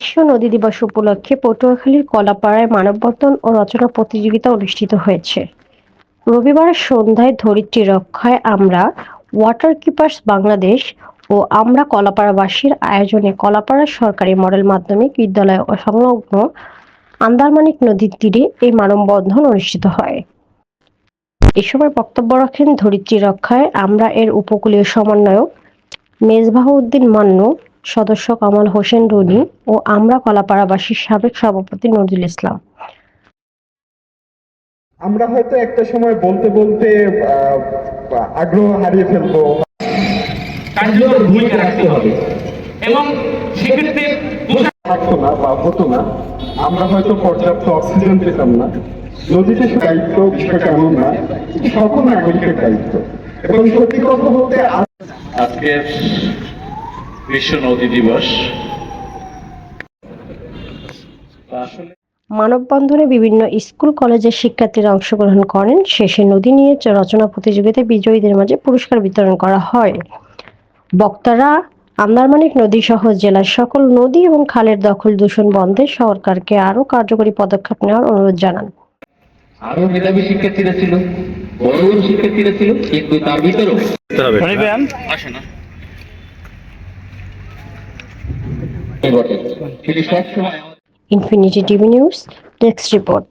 বিশ্ব নদী দিবস উপলক্ষে পটুয়াখালীর কলাপাড়ায় মানববন্ধন ও রচনা প্রতিযোগিতা অনুষ্ঠিত হয়েছে। রবিবার সন্ধ্যায় ধরিত্রী রক্ষায় আমরা ওয়াটার কিপার্স বাংলাদেশ ও আমরা কলাপাড়াবাসীর আয়োজনে কলাপাড়া সরকারি মডেল মাধ্যমিক বিদ্যালয় ও সংলগ্ন আন্দারমানিক নদীর তীরে এই মানববন্ধন অনুষ্ঠিত হয়। এ সময় বক্তব্য রাখেন ধরিত্রী রক্ষায়। আমরা এর উপকূলীয় সমন্বয়ক মেজবাহউদ্দিন মান্নু সদস্য কামাল হোসেন রনি ও আমরা কলাপাড়াবাসীর সাবেক সভাপতি নজরুল ইসলাম। আমরা হয়তো একটা সময় বলতে বলতে আহ, আগ্রহ হারিয়ে ফেলব। কার্যকর ভূমিকা রাখতে হবে এবং সেক্ষেত্রে থাকতো না বা হতো না আমরা হয়তো পর্যাপ্ত অক্সিজেন পেতাম না। নদীতে দায়িত্ব বিষয়টা এমন না সকল নাগরিকের দায়িত্ব। এবং সত্যি কথা বলতে আজকের বিশ্ব নদী দিবস। মানববন্ধনে বিভিন্ন স্কুল কলেজের শিক্ষার্থীরা অংশগ্রহণ করেন। শেষে নদী নিয়ে রচনা প্রতিযোগিতায় বিজয়ীদের মাঝে পুরস্কার বিতরণ করা হয়। বক্তারা আন্দারমানিক নদী সহ জেলার সকল নদী এবং খালের দখল দূষণ বন্ধে সরকারকে আরও কার্যকরী পদক্ষেপ নেওয়ার অনুরোধ জানান। আরও মেধাবী শিক্ষার্থীরা ছিল বড় বড় শিক্ষার্থীরা ছিল কিন্তু তার ভিতরেও বটে সেটি সবসময় infinity TV news desk report